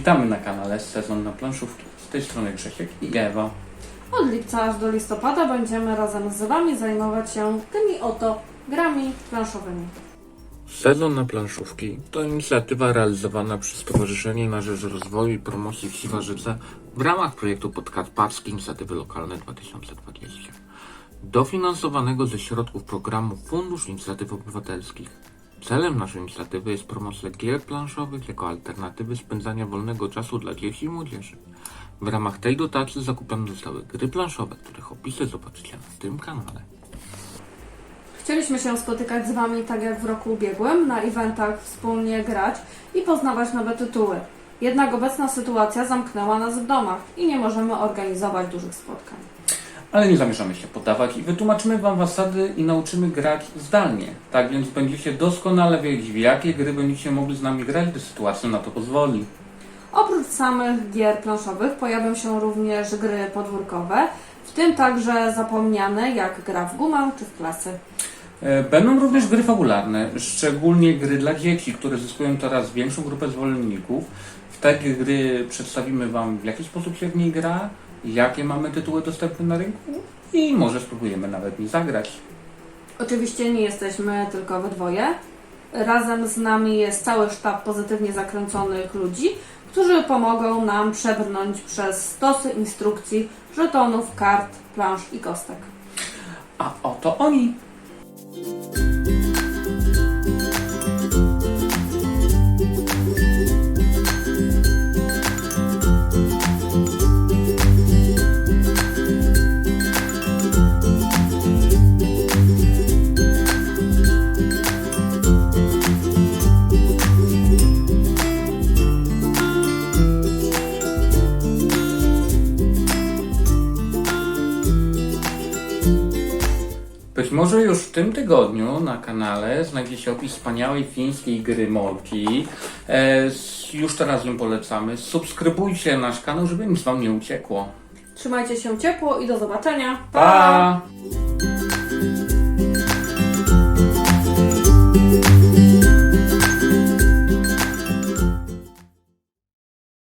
Witamy na kanale Sezon na planszówki. Z tej strony Grzesiek i Ewa. Od lipca aż do listopada będziemy razem z Wami zajmować się tymi oto grami planszowymi. Sezon na planszówki to inicjatywa realizowana przez Stowarzyszenie na Rzecz Rozwoju i Promocji Wsi w ramach projektu Podkarpackiej Inicjatywy Lokalne 2020, dofinansowanego ze środków programu Fundusz Inicjatyw Obywatelskich. Celem naszej inicjatywy jest promocja gier planszowych jako alternatywy spędzania wolnego czasu dla dzieci i młodzieży. W ramach tej dotacji zakupione zostały gry planszowe, których opisy zobaczycie na tym kanale. Chcieliśmy się spotykać z Wami tak jak w roku ubiegłym, na eventach wspólnie grać i poznawać nowe tytuły. Jednak obecna sytuacja zamknęła nas w domach i nie możemy organizować dużych spotkań. Ale nie zamierzamy się poddawać i wytłumaczymy Wam zasady i nauczymy grać zdalnie. Tak więc będziecie doskonale wiedzieć, w jakie gry będziecie mogli z nami grać, gdy sytuacja na to pozwoli. Oprócz samych gier planszowych pojawią się również gry podwórkowe, w tym także zapomniane jak gra w gumę czy w klasy. E, Będą również gry fabularne, szczególnie gry dla dzieci, które zyskują coraz większą grupę zwolenników. W takie gry przedstawimy Wam, w jaki sposób się w niej gra, jakie mamy tytuły dostępne na rynku i może spróbujemy nawet nich zagrać. Oczywiście nie jesteśmy tylko we dwoje. Razem z nami jest cały sztab pozytywnie zakręconych ludzi, którzy pomogą nam przebrnąć przez stosy instrukcji, żetonów, kart, plansz i kostek. A oto oni! Być może już w tym tygodniu na kanale znajdzie się opis wspaniałej fińskiej gry Molki. E, s- już teraz ją polecamy. Subskrybujcie nasz kanał, żeby nic Wam nie uciekło. Trzymajcie się ciepło i do zobaczenia. pa!